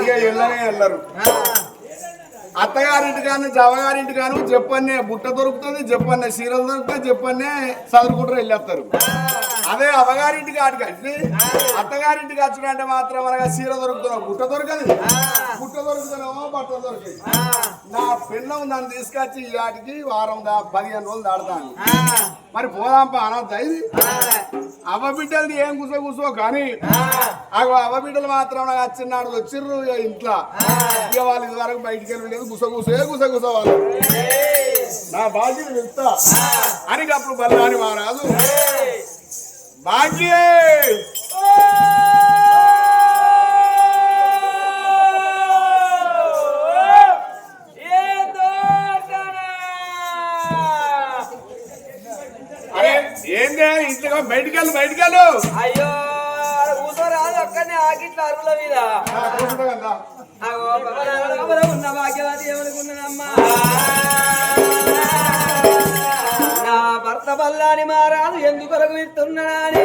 ఇక వెళ్ళనే వెళ్ళరు. అత్తగారింటి కాను జవగారింటి కాను చెప్పన్నే బుట్ట దొరుకుతుంది చెప్పన్నే చీరలు దొరుకుతాయి చెప్పన్నే చదువుకుంటారు వెళ్ళేస్తారు. అదే అవగారింటికి ఆడికి వచ్చి అత్తగారింటికి వచ్చినంటే మాత్రం అనగా చీర దొరుకుతున్నావు బుట్ట దొరకదు. బుట్ట దొరుకుతున్నామో బట్ట దొరకదు. నా పిల్లం నన్ను తీసుకొచ్చి ఈ ఆటికి వారం దా పదిహేను రోజులు దాడతాను మరి పోదాంపా అనొద్దా ఇది అవ్వ బిడ్డలది ఏం కూసో కూసో కానీ అవ్వ బిడ్డలు మాత్రం నాకు వచ్చినాడు వచ్చిర్రు ఇంట్లో. ఇక వాళ్ళు ఇది వరకు బయటికి వెళ్ళలేదు గుస గుసే గుస గుస వాళ్ళు నా బాధ్యత వెళ్తా అని అప్పుడు బల్లాని మహారాజు. భాగ్యే అరే, ఏందే? ఇంట్లో బయటికి వెళ్ళు బయటికి వెళ్ళు అయ్యో కూతురాదు అక్కడనే ఆకిట్ల అరుగుల మీద. ఉన్న భాగ్యవతి ఏమనుకున్నదమ్మా నా భర్త బల్లాని మారాదు ఎందుకొరకు ఇస్తున్నాడని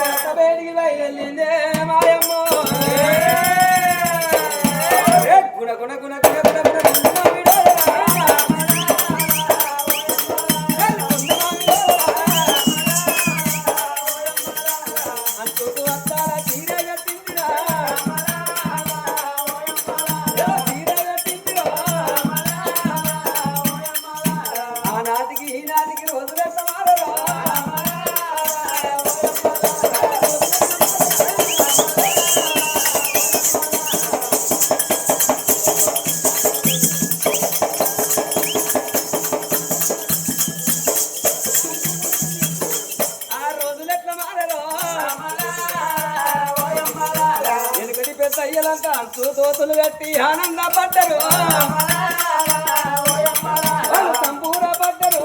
భర్త బయటికి బయలుదేరిందే మాయమ్మో. గుణ గుణ గుణ గుణ గుణ గుణ గుణ అయ్యలంతా తోతులు కట్టి ఆనంద పడ్డరు. వాళ్ళు సంపూర పడ్డరు.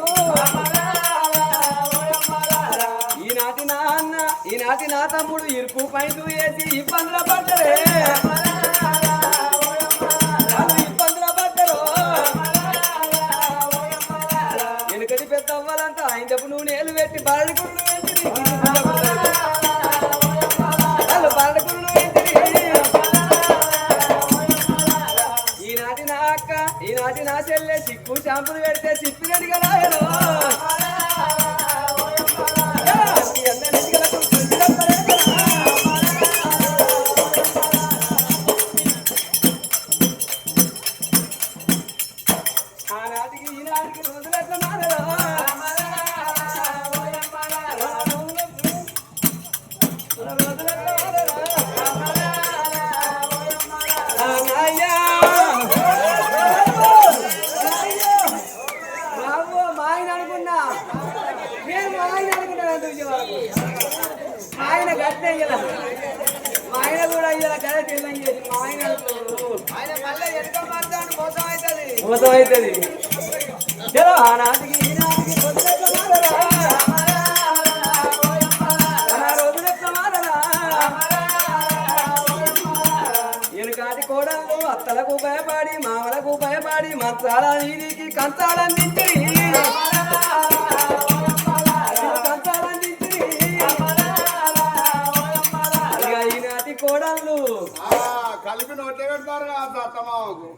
ఈనాటి నా అన్న ఈనాటి నా తమ్ముడు ఇరుపు పైన వేసి ఇబ్బందులు పడ్డరే.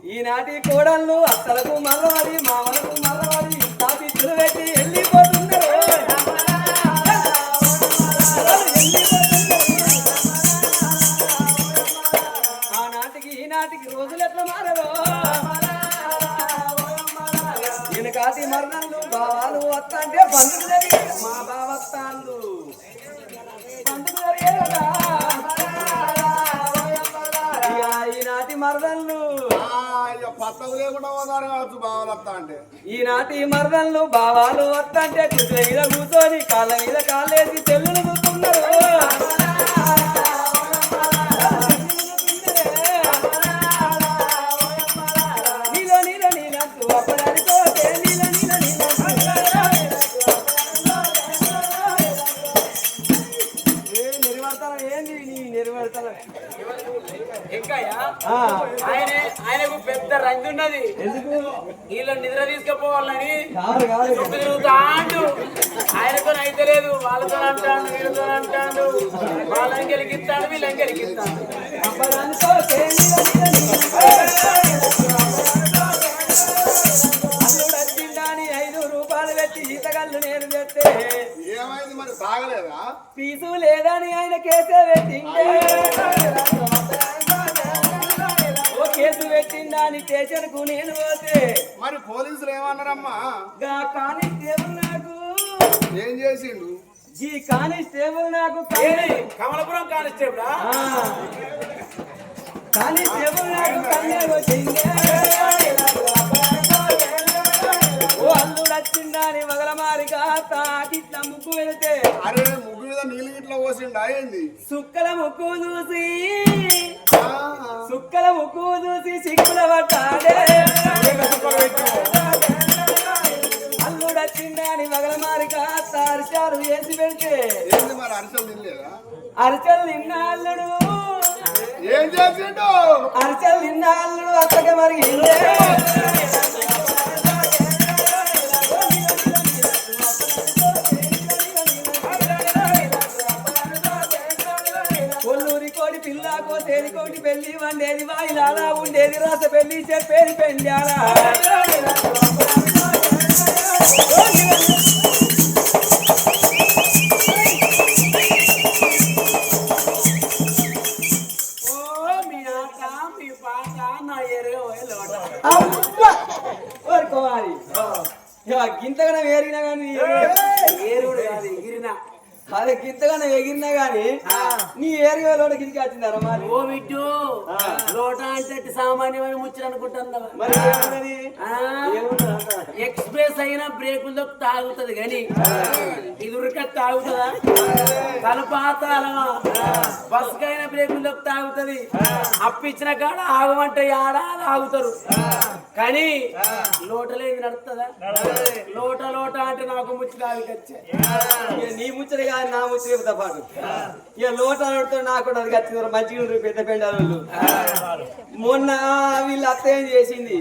ఈనాటి కోడళ్ళు అత్తలకు మల్లవాడి మామలకు మల్లవాడి స్థాపించులు పెట్టి వెళ్ళిపోతున్నారు ఆనాటికి ఈనాటికి రోజులు ఎట్లా మారరు వెనకాటి మరణాలు బావాలు వస్తంటే బంధువులు జరిగి మా బావ బంధుకు జరిగేదా ఈనాటి మరణాలు పత్తకు లేకుండా పోతారు కావచ్చు బావలత్త అంటే. ఈనాటి మరణాలు బావాలు వస్తంటే కుర్చీ మీద కూర్చొని కాళ్ళ మీద కాళ్ళేసి చెల్లులు ఎందుకు వీళ్ళ నిద్ర తీసుకుపోవాలని చుట్టూ తిరుగుతాండు ఆయనతో అయితే లేదు వాళ్ళతో అంటాడు వీళ్ళతో అంటాడు. వాళ్ళని గెలిగిస్తాడు వీళ్ళని పెట్టి ఈతగల్లు నేను తెస్తే ఏమైంది మరి తాగలేదా? పీసు లేదని ఆయన కేసే పెట్టిండే. కేసు పెట్టిందని స్టేషన్కు నేను పోతే. మరి పోలీసులు ఏమన్నారమ్మా? గా కానిస్టేబుల్ నాకు. ఏం చేసిండు? ఈ కానిస్టేబుల్ నాకు? కమలపురం కానిస్టేబులా? ఆ. కానిస్టేబుల్ నాకు కన్నే వచ్చిందే. ఓ అల్లుడు వచ్చిందని మగల మారి కాస్త ఇట్లా ముక్కు వెళితే అరే ముగ్గు మీద నీళ్ళు గిట్ల పోసిండు? అయింది సుక్కల ముక్కు చూసి సుక్కల ముక్కు చూసి సిక్కుల పట్టాడే అల్లుడు వచ్చిందని మగల మారి కాస్త అరిచారు వేసి పెడితే. ఏంది మరి అరిసెలు తినలేదా? అరిచలు నిన్న అల్లుడు. ఏం చేసిండు? అరిచలు నిన్న అల్లుడు అత్తగా మరిగిందే తేలికోటి పెళ్ళి వండేది వాయిలాలా ఉండేది రాస పెళ్ళి చెప్పేది పెళ్ళాలా అనుకుంటున్నావా? బ్రేక్ ఉందో తాగుతుంది కానీ ఇది ఉరిక తాగుతుందా? కలపాతాలమా బ్రేక్ ఉందో తాగుతుంది. అప్పిచ్చిన కాడ ఆగమంటే ఆడా ఆగుతారు కానీ లోటలేది నడుతుందా లోట లోట అంటే నాకు ముచ్చి తాగికొచ్చే ఇక నీ ముచ్చట కాదు నా ముచ్చట పాటు. ఇక లోట నడుతో నాకు కూడా అది మంచిగా పెద్ద పెండాలు మొన్న వీళ్ళు అత్త ఏం చేసింది?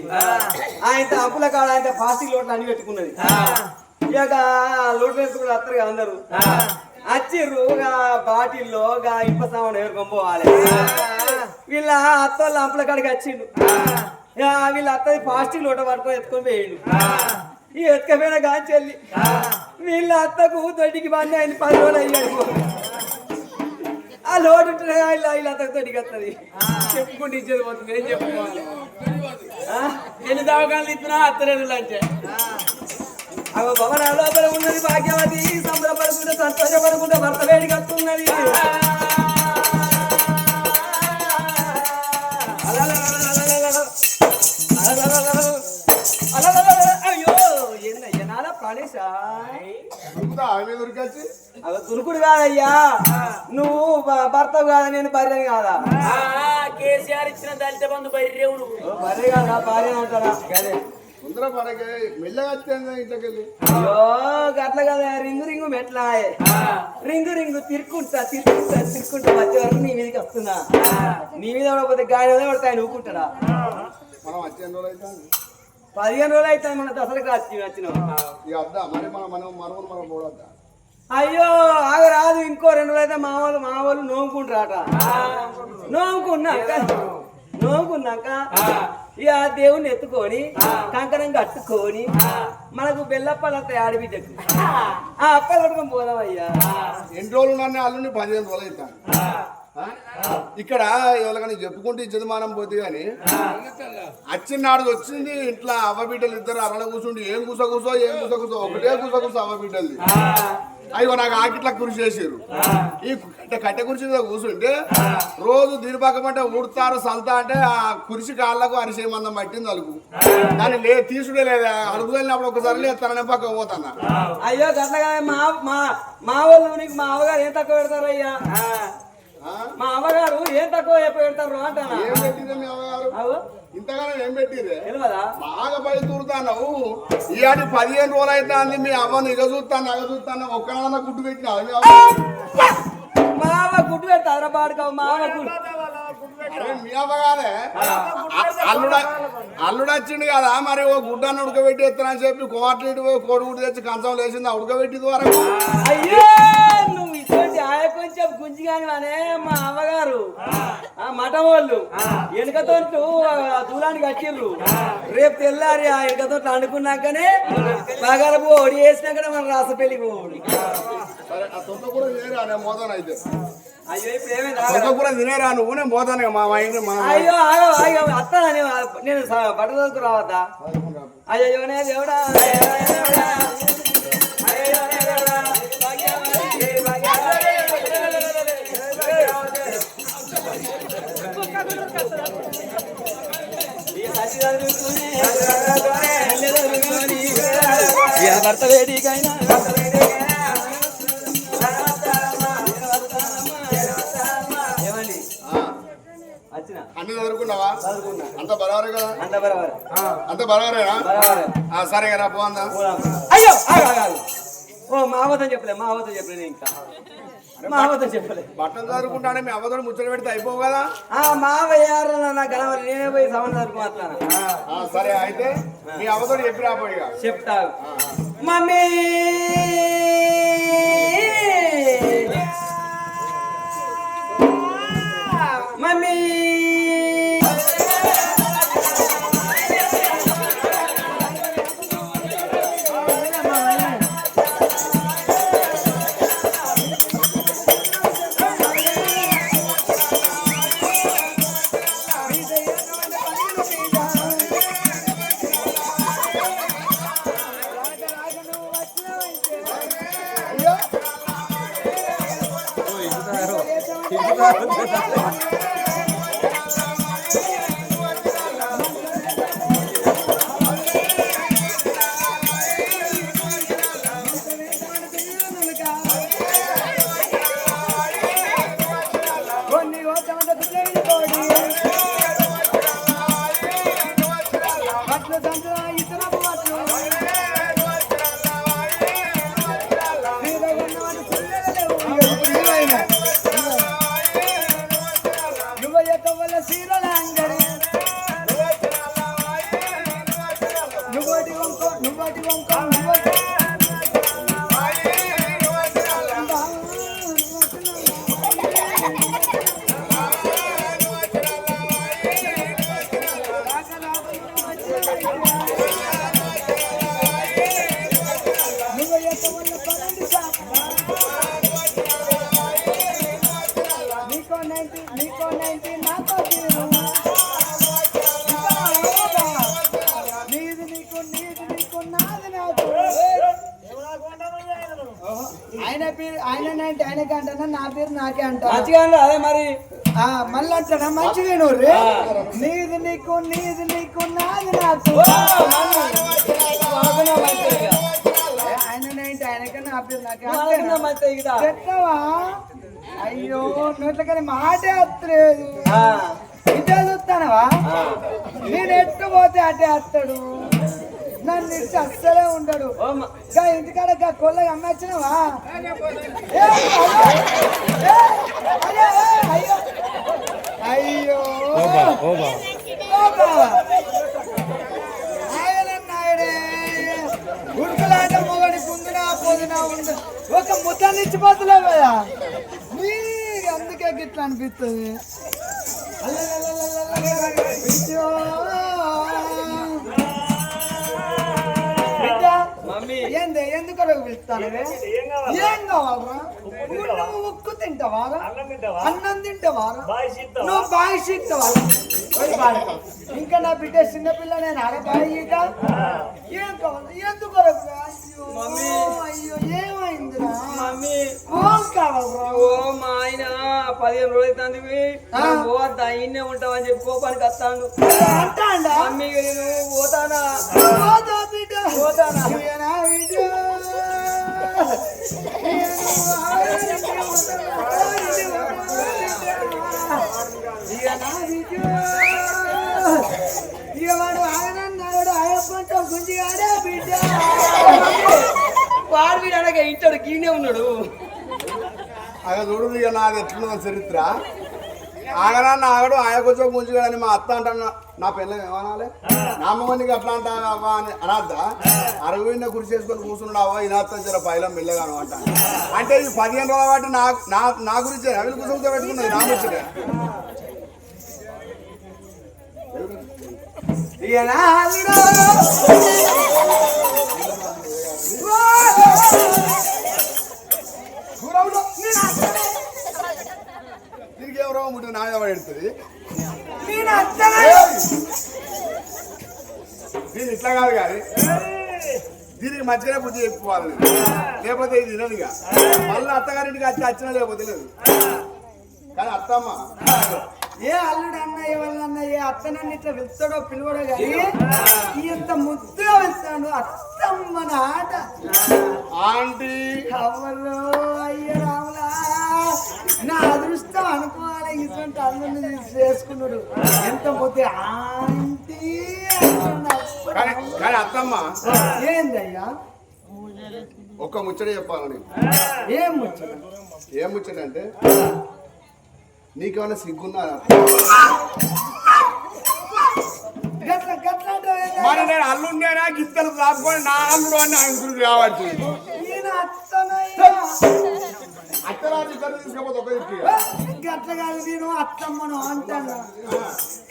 ఆయన అప్పుల కాడ ఆయన ఫాస్టింగ్ లోట్లు అని పెట్టుకున్నది. ఇక పెట్టుకుని అత్తరు కదా అందరూ. వచ్చిర్రు గా బాటిల్లో ఇప్ప సామాన్ ఎవరు పంపోవాలి వీళ్ళ అత్త వాళ్ళ అంపుల కాడికి వచ్చిండు. వీళ్ళ అత్తది ఫాస్టింగ్ లోట పట్టుకొని ఎత్తుకొని పోయిండు. ఈ ఎత్తుకపోయిన గాంచెల్లి వీళ్ళ. అత్తకు దొడ్డికి బండి అయింది పది రోజులు అయ్యాడు. ఆ లోటు ఉంటే వీళ్ళ వీళ్ళ అత్తకు దొడ్డికి వస్తుంది చెప్పుకుంటే ఇచ్చేది పోతుంది ఏం చెప్పుకోవాలి? ఎన్ని దవాఖానలు ఇస్తున్నా అత్తలేదు అంటే. అవ భవన లోపల ఉన్నది భాగ్యవతి. సంబరపడుకుంటే సంతోషపడుకుంటే భర్త దొరికొచ్చి అవి తురుకుడు కాదయ్యా. నువ్వు భర్త కాదా నేను భార్యని కాదా? కేసీఆర్ ఇచ్చిన దళిత బంధు బైర్రేవుడు ఓ భార్య కాదా భార్య అంటారా? ముందర పడకే మెల్లగా వచ్చింది ఇంట్లోకి వెళ్ళి కదా రింగు రింగు మెట్లాయే. రింగు రింగు తిరుక్కుంటా తిరుక్కుంటా తిరుక్కుంటా వచ్చే వరకు నీ మీదకి వస్తున్నా. నీ మీద పడకపోతే గాయ మీద పడతాయి నువ్వుకుంటాడా మనం వచ్చే రోజులు అయితే పదిహేను రోజులు అయితే మన దసరాకి వచ్చి వచ్చిన. ఇక వద్దా మరి మనం మనం మనం అయ్యో ఆగ రాదు ఇంకో రెండు రోజులు అయితే మా వాళ్ళు మా వాళ్ళు నోముకుంటారట. నోముకున్నాక నోముకున్నాక ఇక దేవుణ్ణి ఎత్తుకొని కంకణం కట్టుకొని మనకు బెల్లప్పలు ఆడబిడ్డకు ఆ. అప్పలు పట్టుకొని పోదాం అయ్యా. ఎన్ని రోజులు నన్ను అల్లుని పదిహేను రోజులు అవుతాను. ఇక్కడ ఎవరికైనా చెప్పుకుంటే ఇచ్చేది మనం పోతే కానీ వచ్చిన నాడు వచ్చింది ఇంట్లో అవ్వ బిడ్డలు ఇద్దరు అరల కూర్చుండి ఏం కూస కూసో ఏం కూస కూసో ఒకటే కూస కూసో అవ్వ బిడ్డలు అయ్యో నాకు ఆకిట్లా కృషి చేసారు ఈ కట్టె కట్టె కుర్చీ మీద కూర్చుంటే రోజు దీని పక్కమంటే ఊడతారు సల్తా అంటే ఆ కుర్చీ కాళ్ళకు అరిసే మందం పట్టింది అలుగు దాన్ని లే తీసుడే లేదా? అలుగు వెళ్ళినప్పుడు ఒకసారి లేస్తాననే పక్క పోతానా? అయ్యో గట్లగా మా మా మా వాళ్ళు మా అవ్వగారు ఏం తక్కువ పెడతారు అయ్యా ఆ? మా అవ్వగారు ఏం తక్కువ పెడతారు అంటానా? ఏం పెట్టిందే మీ ఇంతగానో ఏం పెట్టిందే బాగా పడి తూరుతావు ఇయాటి పదిహేను రోజులు అయితే అంది మీ అవ్వను ఇగ చూస్తాను అగ చూస్తాను ఒక్కడన్నా గుడ్డు పెట్టినా మా అవ్వ? గుడ్డు గుడ్డు పెడతారా బాడుకో గుడ్డు. అరే మీ అవ్వగానే అల్లుడ అల్లుడు వచ్చిండు కదా మరి ఓ గుడ్డను ఉడకబెట్టి ఎత్తానని చెప్పి కోట్లు కోడిగుడ్డు తెచ్చి కంచం లేచింది ఉడకబెట్టి వరకు కొంచెం గుంజి కాని అనే మా అమ్మగారు. ఆ. మఠం వాళ్ళు వెనుకతో దూరానికి వచ్చిర్రు రేపు తెల్లారి ఆ వెనుకతో అనుకున్నాకనే పగలపు ఓడి వేసినాకనే మన రాస పెళ్ళికి పోడు నేను అయ్యో ఇప్పుడు తినేరా నువ్వు? నేను మోదాను మా అయ్యో ఆగో ఆగో అత్తా నేను నేను బట్టలకు రావద్దా? అయ్యో నే దేవుడా. భాగ్యవతి. ఈ సచిదారుకునే, ఎల్లెదరుకుని, ఏ భర్త వేడికైనా అన్ని చదువుకున్నావా అంత బరారే కదా? అంత బరబర. అంత బరబర. ఆ, సరే కదా పోందా అయ్యో. ఓ మా అబద్ధం చెప్పలే మా అబద్ధం చెప్పలే ఇంకా. మా అబద్ధం చెప్పలే. బట్టలు చదువుకుంటానే మీ అవ్వతోడు ముచ్చట పెడితే అయిపోవు కదా? ఆ మావయ్యారు నా గణవరి నేనే పోయి సంబంధాలు మాట్లాడా ఆ, సరే అయితే మీ అవ్వతోడు చెప్పి రాబోయిగా చెప్తా. మమ్మీ! నీకో నైన్టీ నీకో నాకో జీరో నీది నీకు నీది నీకు నాది నాకు ఆయన పేరు ఆయన నైన్టీ ఆయనకి అంటానా? నా పేరు నాకే అంటా మంచిగా ఉండు, అదే మరి. ఆ, మళ్ళీ అంటాడా మంచిగా నూరు నీది నీకు నీది నీకు నాది నాకు. ఆయన ఆయనకే నా పేరు నాకే. చెప్తావా? అయ్యో నోట్లకని మాటే వస్తలేదు. ఇదే చూస్తానవా? నేను ఎట్టు పోతే అటే వస్తాడు. నన్ను ఇచ్చి అస్సలే ఉండడు. గా ఇంటికాడ గా కొల్ల అమ్మచ్చినవా అయ్యో ఆయనే. ఉడుకులాట మొగడి కుందునా పొదునా ఉండు. ఒక ముద్దాన్ని ఇచ్చిపోతులే కదా. అందుకే గిట్లా అనిపిస్తుంది ఎందుకు పిలుస్తాను ఏం కావాలరా? నువ్వు ఉక్కు తింటావారా? అన్నం తింటావారా? నువ్వు బాగా తింటావా ఇంకా నా బిడ్డ చిన్నపిల్ల నేను ఆడ బాగా ఏం కావాలి? ఎందుకు అయ్యో మమ్మీ. అయ్యో ఏమైందిరా? మమ్మీ. ఏం కావాలరా? ఓ మా ఆయన పదిహేను రోజులు ఆ. పోవద్దా? ఇన్నే ఉంటావని చెప్పి కోపానికి మమ్మీ నేను పోతానా? పోతా బిడ్డ పోతానా? ఏనా బిడ్డ ఇక వాడు ఆయనన్నాడు ఆయప్పంటో గుంజిగాడే బిడ్డ వాడు వీడు అనగా ఇంటాడు గీనే ఉన్నాడు అక్కడ చూడు ఇక నాది ఎట్లుందో చరిత్ర ఆగనా నా ఆగడు ఆయన కొంచెం ముంచుగా మా అత్త అంటున్నా నా పిల్లలు ఏమనాలి? నా అమ్మగారికి అట్లా అంటావా అని అనద్దా? అరవింద గురి చేసుకొని కూర్చున్నావా? ఇనాత్తం జర పైలం మెల్లగాను అంట. అంటే ఇది పదిహేను రోజుల పాటు నా నా నా గురించి అవిలి కూర్చొని పెట్టుకున్నది నా. దూరంలో దీనికి ఎవరో ముట్టు నా మీద పడుతుంది నేను అత్తనే. దీని ఇట్లా కాదు కానీ దీనికి మధ్యనే బుద్ధి చెప్పుకోవాలి లేకపోతే ఇది తినదుగా మళ్ళీ అత్తగారింటికి వచ్చి వచ్చినా లేకపోతే లేదు. కానీ అత్తమ్మ ఏ అల్లుడు అన్నయ్య వల్ల అన్నయ్య అత్తనని ఇట్లా పిలుస్తాడో పిలువడో కానీ ఇంత ముద్దుగా పిలుస్తాడు అత్తమ్మ ఆట ఆంటీ! అవ్వలో అయ్య నా అదృష్టం అనుకోవాలి ఇటువంటి అల్లుడిని చేసుకున్నాడు ఎంత పోతే ఆంటీ. కానీ అత్తమ్మ ఏందయ్యా? ఒక్క ముచ్చట చెప్పాలని ఏం ముచ్చట? ఏం ముచ్చట అంటే నీకేమైనా సిగ్గున్నా? మరి నేను అల్లుండేనా గిత్తలు దాపుకొని నా అల్లుడు అని ఈయన అత్తనయ్యా. అత్తరాజు ఇద్దరు తీసుకపోతే ఒక ఇంటికి. గట్ల కాదు నేను అత్తమ్మను అంటాను.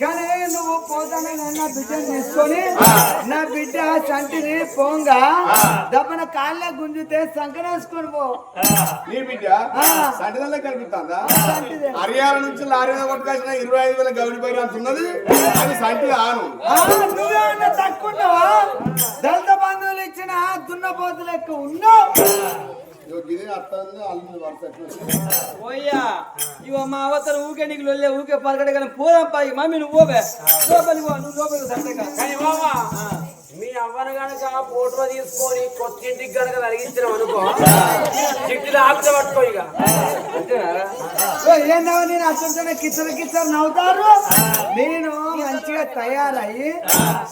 కానీ నువ్వు పోతానే నా బిడ్డను తీసుకొని నా బిడ్డ చంటిని పోంగా దబ్బన కాళ్ళ గుంజితే సంకనేసుకొని పో. నీ బిడ్డ. సంటిదల్లే కనిపిస్తుందా. హర్యానా నుంచి లారీ మీద కొట్టుకొచ్చిన ఇరవై ఐదు వేల గౌరి పైన అంత ఉన్నది అది సంటి ఆను. తక్కున్నావా దళిత బంధువులు ఇచ్చిన దున్నపోతు లెక్క ఉన్నావు? ఓయ్యా ఇవ మా అవతల ఊకే నీకు లొల్లే ఊకే పరకడే కానీ పోదాం పా మమ్మీ నువ్వు పోవే లోపలికి నువ్వు లోపలికి సంతగా కానీ మీ అవ్వను గనక ఫోటో తీసుకొని కొత్తింటికి గనక తరిగించినాం అనుకో చిట్టిలో ఆకుత పట్టుకో ఇక. ఏందవ్వ నేను అసలు కిచ్చలు కిచ్చలు నవ్వుతారు? నేను మంచిగా తయారయ్యి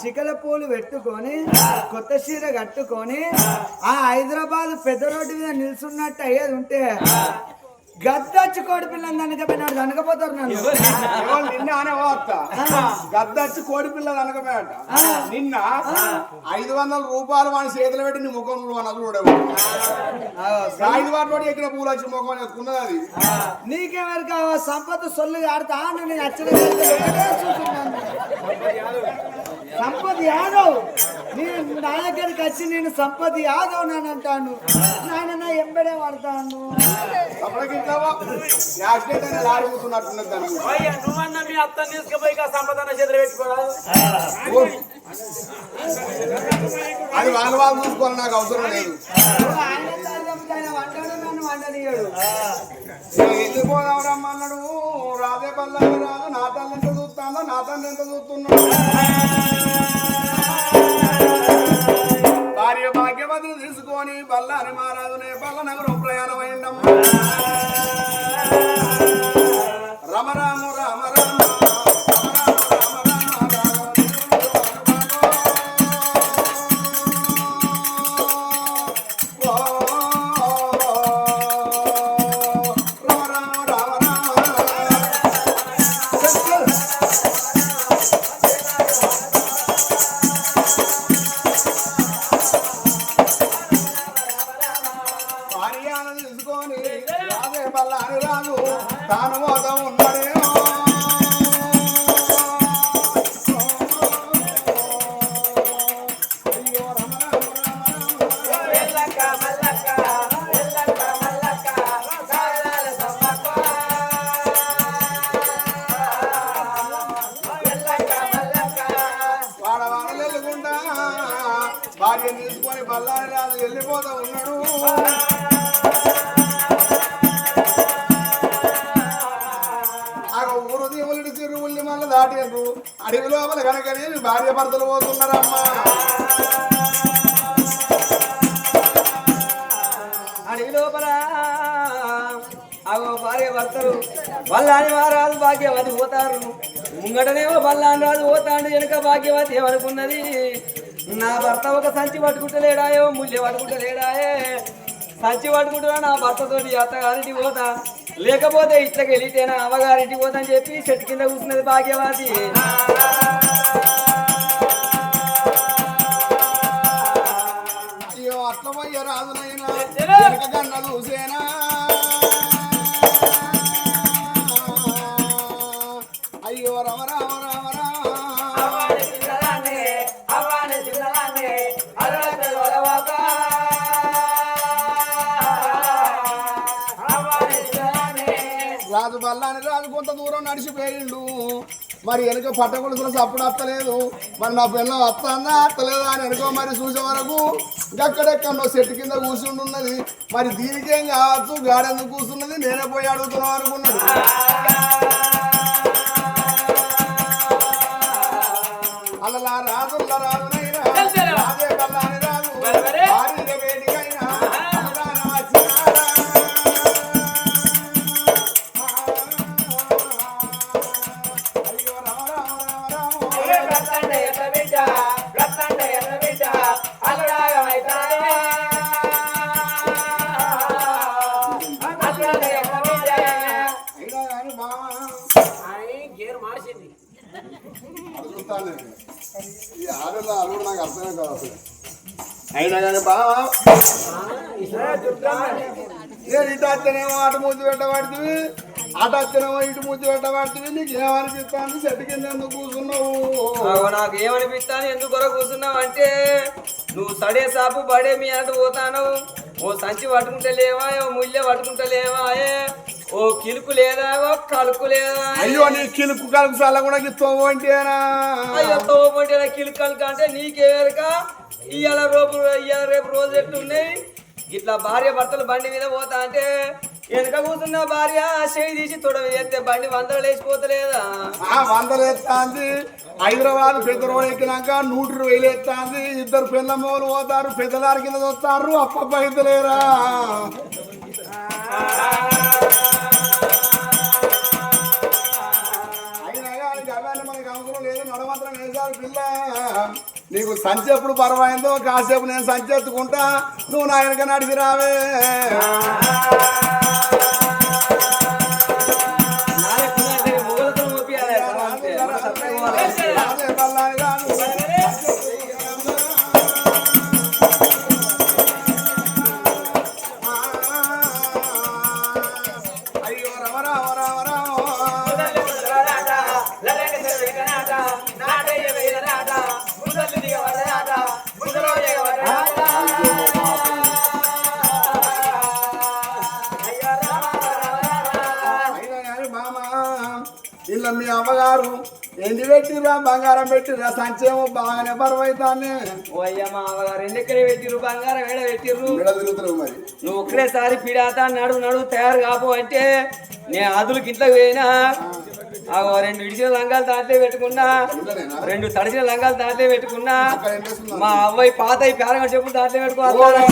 శిఖల పూలు పెట్టుకొని కొత్త చీర కట్టుకొని ఆ. హైదరాబాద్ పెద్ద రోడ్డు మీద నిల్చున్నట్టు అయ్యేది ఉంటే గద్దచ్చి కోడి పిల్లని దనకపోయినాడు దనకపోతారు నన్ను నిన్న. అనేవో అత్త గద్దచ్చి కోడి పిల్లలు అనకమేట నిన్న ఐదు వందల రూపాయలు మన చేతులు పెట్టి నీ ముఖంలో అన్నది చూడేవాడు ఐదు వాటి ఎక్కిన పూలు వచ్చి ముఖం ఎక్కున్నది అది. నీకెవరికి సంపద సొల్లు ఆడతా నేను అచ్చిన చూస్తున్నాను. సంపద యాదవ్. నేను నా దగ్గరికి వచ్చి నేను సంపద యాదవ్ నన్ను అంటాను. నాయన నా ఎంబడే నువ్వన్నా మీ తీసుకుపోయి సంపదన చేతులు పెట్టుకోరాదు. అది వాళ్ళు వాళ్ళు చూసుకోవాలి నాకు అవసరం లేదు. వెళ్ళిపోదాం రమ్మన్నాడు రాదే పల్లాలి రాదు నా తల్లి ఎంత చూస్తానో నా తల్లి ఎంత చూస్తున్నాడు? పార్వతిని తీసుకొని బల్లారి మహారాజునే బల్ల నగరం ప్రయాణమైందమ్మా. తీసుకొని బల్లారి రాజు వెళ్ళిపోతా ఉన్నాడు. ఆ ఊరు దేవుడి చెరువుల్ని మళ్ళీ దాటిండ్రు. అడవి లోపల కనుకనే భార్య భర్తలు పోతున్నారమ్మా. అడవి లోపల అగో భార్య భర్తలు బల్లాని వారాలు భాగ్యవతి పోతారు. ముంగటనేమో బల్లాని రాజు పోతాడు వెనుక భాగ్యవతి ఏమనుకున్నది నా భర్త ఒక సంచి పట్టుకుంటలేడాయో ముళ్ళె పట్టుకుంటలేడాయే. సంచి పట్టుకుంటున్నా నా భర్తతోటి అత్తగారింటికి పోతా. లేకపోతే ఇట్లకి వెళ్ళితేనా అమ్మగారింటికి పోతా అని చెప్పి చెట్టు కింద కూర్చున్నది భాగ్యవాది. అయ్యో అట్ల పోయే రాజునైనా వెనకగన్న చూసేనా. అయ్యో రమ రామ రామ రామ. కొంత దూరం నడిచిపోయిండు మరి వెనుక పట్టకొలుసుల సప్పుడు అత్తలేదు. మరి నా పిల్ల వస్తుందా అత్తలేదా అని వెనుకో మరి చూసే వరకు గక్కడెక్కడో చెట్టు కింద కూర్చుంటున్నది మరి దీనికేం కావచ్చు? గాడెందుకు కూర్చున్నది? నేనే పోయి అడుగుతున్నాం అనుకున్నాడు అలా రాజుల రాజు అడుగుతాను ఈ ఆడల అడుగు నాకు అర్థమే కాదు అసలు. అయినా కానీ బావా నేను ఇటు వస్తేనేమో అటు మూతి పెట్టబడుతుంది అటు ఇటు నీకు ఏమనిపిస్తాను చెట్టు కింద ఎందుకు కూర్చున్నావు? నాకు ఏమనిపిస్తాను ఎందుకు కొరకు కూర్చున్నావు అంటే నువ్వు సడే సాపు బడే మీ అన్నట్టు పోతాను. ఓ సంచి పట్టుకుంటే లేవా? ఓ ముల్లె పట్టుకుంటే లేవా? ఏ? ఓ కిలుకు లేదా? ఓ కలుకు లేదా? అయ్యో నీ కిలుకు కలుపు సల్ల కూడా గిస్తావు అంటేనా అయ్యో తోపంటే కిలుకు కలుక అంటే నీకేరక ఇవాళ రేపు ఇవాళ రేపు రోజు ఎట్లున్నాయి? ఇట్లా భార్య భర్తలు బండి మీద పోతా అంటే వెనక కూతున్న భార్య చేయి తీసి తొడవ చేస్తే బండి వందలు లేచిపోతలేదా ఆ వందలు ఎత్తాంది హైదరాబాద్ పెద్ద రోడ్ ఎక్కినాక నూట వేలు ఎత్తాంది ఇద్దరు పిల్లమ్మలు పోతారు పెద్దలారి కింద వస్తారు అప్పప్ప ఇద్దలేరా అయినా కానీ గవ్యాన్ని మనకి అవసరం లేదు. నడమంత్రం వేశారు పిల్ల. నీకు సంచి ఎప్పుడు పర్వాయిందో కాసేపు నేను సంచి ఎత్తుకుంటా. నువ్వు నాయనగా నడిచి రావే. మీ అమ్మగారు. ఎండి పెట్టిరా బంగారం పెట్టిరా సంచేమో బాగానే బరువైతాన్ని ఓయ్యమ్మ అవ్వగారు ఎందుకనే పెట్టిర్రు? బంగారం ఏడ పెట్టిర్రు? తిరుగుతున్నావు మరి. నువ్వు ఒక్కడేసారి పిడాతా నడు నడు తయారు కాపు అంటే నేను ఆదులకి ఇంట్లో పోయినా. రెండు విడిచిన లంగాలు దాంట్లో పెట్టుకున్నా? రెండు తడిసిన లంగాలు దాంట్లో పెట్టుకున్నా? మా అవ్వయి పాత పేరంగా చెప్పు దాంట్లో పెట్టుకోవాలి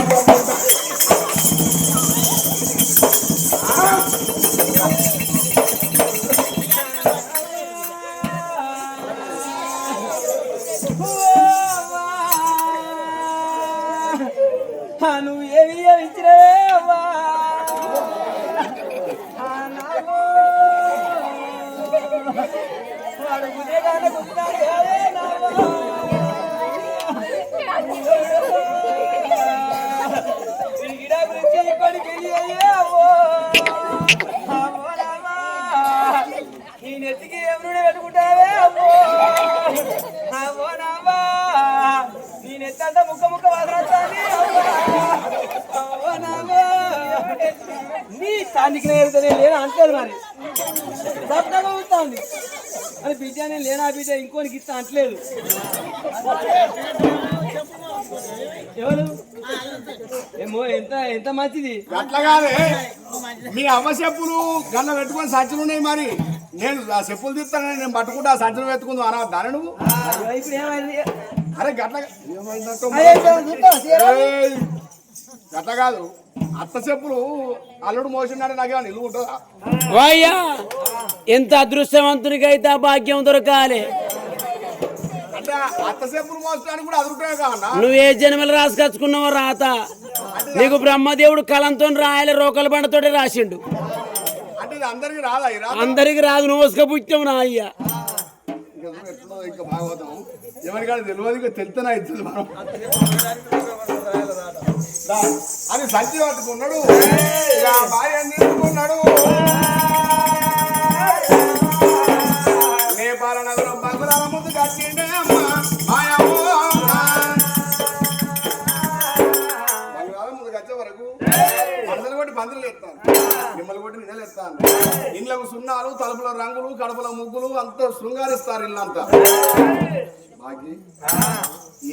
నీ తానికి నేరుతనే లేనా అంటారు మరి. సప్తంగా ఉంటుంది అని బిడ్డ నేను లేనా బిడ్డ? ఇంకోనికి ఇస్తా అంటలేదు. ఎవరు? ఏమో ఎంత ఎంత మంచిది? అట్లా కాదే. మీ అమ్మ చెప్పులు గల్ల పెట్టుకొని సంచులు ఉన్నాయి మరి. నేను ఆ చెప్పులు తీస్తానని నేను పట్టుకుంటా ఆ సంచులు పెట్టుకుందాం అనా దాని నువ్వు? ఇప్పుడు ఏమైంది? అరే గట్ల ఏమైందంటో గట్ల కాదు. అత్త చెప్పులు అల్లుడు మోసినాడు నాకేమో నిలువ ఉంటుందా? వాయ్యా ఎంత అదృష్టవంతునికైతే ఆ భాగ్యం దొరకాలి. అంటే అత్త చెప్పులు మోసడానికి కూడా అదురుతాయి కావన్నా నువ్వు ఏ జన్మలు రాసుకొచ్చుకున్నావో రాత. నీకు బ్రహ్మదేవుడు కలంతో రాయల రోకల బండతోటి రాసిండు. అంటే ఇది అందరికి రాదా ఈ రాత? అందరికి రాదు నువ్వు పుట్టావు నా అయ్యా. ఇంకా చూడు ఎట్లున్నదో ఇంకా భాగవతం ఎవరికాడ తెలియదు ఇంకా తెలుతనే అవుతుంది మనం. అని సంచి పట్టుకున్నాడు. ఆ భార్య తీసుకున్నాడు నేపాల నగరం బంగుళాల ముందు కట్టిండే అమ్మ ముందు వరకు పందలు కొట్టి పందులు ఎత్తాను నిమ్మలు కొట్టి నిన్నలు ఎత్తాను. ఇండ్లకు సున్నాలు తలుపుల రంగులు కడపల ముగ్గులు అంతా శృంగారిస్తారు ఇల్లంతా. బాగి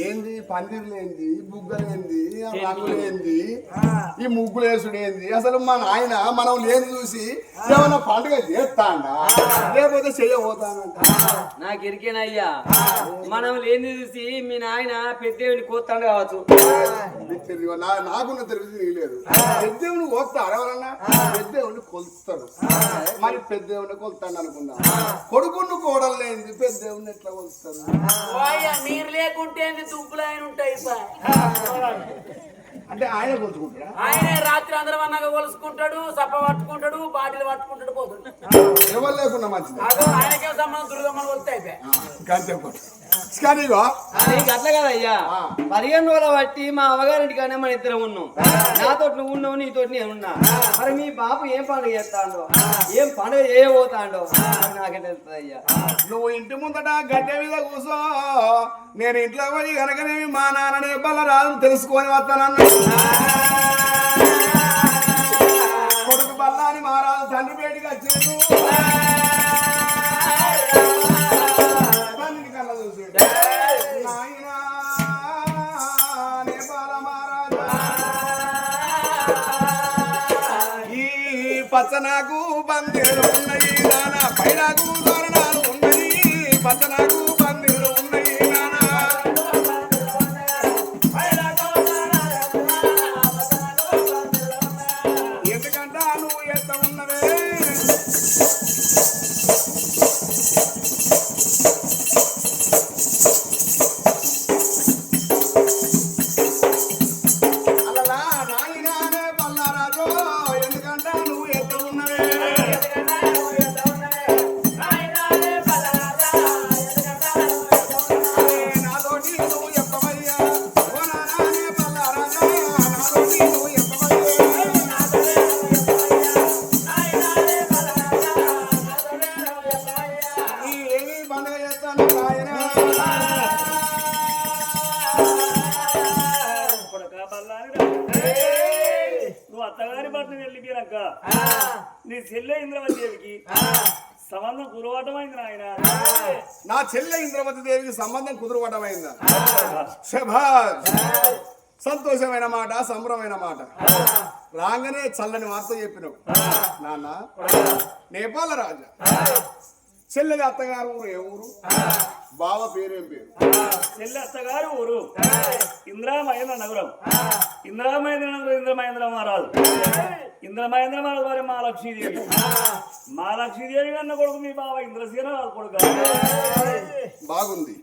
ఏంది? పందిర్లు ఏంది బుగ్గలు ఏంది? ఆ. రంగులు ఏంది ఈ ముగ్గులు వేసుడు ఏంది అసలు మా నాయన మనం లేని చూసి ఏమన్నా పండుగ చేస్తాడా? లేకపోతే చెయ్యబోతానంట నాకు ఎరికేనయ్యా మనం లేని చూసి మీ నాయన పెద్దవిని కోస్తాడు కావచ్చు. నాకున్న తెలివి లేదు పెద్దవుని కోస్తారు ఎవరన్నా? పెద్దవుని కొలుస్తారు. మరి పెద్దవుని కొలుతాడు అనుకున్నా కొడుకును కోడలు లేనిది పెద్దవుని ఎట్లా కొలుస్తారు? నీరు లేకుంటే దుబ్బులు ఆయన ఉంటాయి. అంటే ఆయన కొలుచుకుంటాడా ఆయనే రాత్రి అందరం అన్నాక కొలుసుకుంటాడు సప్ప పట్టుకుంటాడు బాటిల్ పట్టుకుంటాడు పోతాడు ఎవరు లేకుండా మంచిది. ఆయనకే సంబంధం దుర్గమ్మను కొలితే అట్లా కదయ్యా. పదిహేను రోజుల బట్టి మా అవ్వగారింటికానే మన ఇద్దరం ఉన్నాం. నాతో నువ్వు ఉన్నావు నీతో నేను ఉన్నా. మరి మీ బాబు ఏం పండుగ చేస్తాడో? ఏం పండుగ చేయబోతాడో? నాకే తెలుస్తుంది అయ్యా. నువ్వు ఇంటి ముందట గడ్డ మీద కూసో. నేను ఇంట్లో పోయి కనుకనేమి మా నాన్నని బల్ల రాదు తెలుసుకొని వస్తానన్నా. కొడుకు బల్లాని మారాదు తండ్రి బయటికి వచ్చిండు. పచ్చనాకు బందేలు ఉన్నాయి. నానా పైనాకు తోరణాలు ఉన్నాయి. పచ్చనాకు చెల్లె ఇంద్రవతి దేవికి సంబంధం కుదురుపడమైందా శభాష్! సంతోషమైన మాట సంబరమైన మాట. రాగానే చల్లని వార్త చెప్పినావు. నాన్న నేపాల రాజా. చెల్లెది అత్తగారు ఊరు ఏ ఊరు? బావ పేరేం పేరు? చెల్లె అత్తగారు ఊరు. ఇంద్రా మహేంద్ర నగరం. ఇంద్రా మహేంద్ర నగరం ఇంద్ర మహేంద్ర మహారాజు. ఇంద్ర మహేంద్ర మహారాజు వారి మహాలక్ష్మీదేవి మహాలక్ష్మీదేవి అన్న కొడుకు మీ బావ ఇంద్రసేన వాళ్ళ కొడుకు బాగుంది.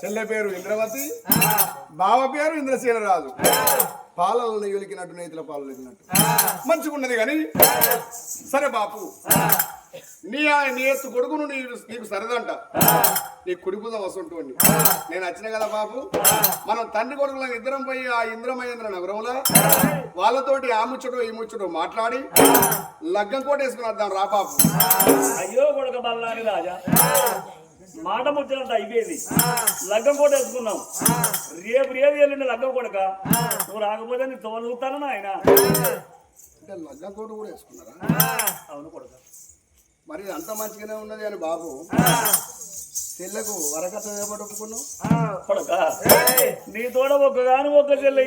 చెల్లె పేరు ఇంద్రవతి. బావ పేరు ఇంద్రసేన రాజు. పాలలను ఎలికినట్టు నేతుల పాలలు ఎలికినట్టు మంచిగున్నది కానీ సరే బాపు. నీ ఆ- నీ ఎత్తు కొడుకును నీకు నీకు సరదంట. నీ కుడిపుదం వస్తుంటుంది నేను వచ్చిన కదా బాపు మనం తండ్రి కొడుకులం ఇద్దరం పోయి ఆ ఇంద్రమహేంద్ర నగరంలో వాళ్ళతోటి ఆ ముచ్చటో ఈ ముచ్చటో మాట్లాడి లగ్గం కోట వేసుకుని వద్దాం రా బాపు అయ్యో కొడుక బల్లాని రాజా. మాట ముచ్చినట్టు అయిపోయింది. లగ్గం కూడా వేసుకున్నాం రేపు రేపు వెళ్ళిండి లగ్గం కొడక. నువ్వు రాకపోతే నీ తోలుగుతాను ఆయన అంటే లగ్గం కోట కూడా వేసుకున్నారా? అవును కొడక. మరి అంత మంచిగానే ఉన్నది అని బాబు. చెల్లెకు ఒప్పుకున్నావు? కొడక నీ తోడ ఒక్కగాను ఒక్క చెల్లె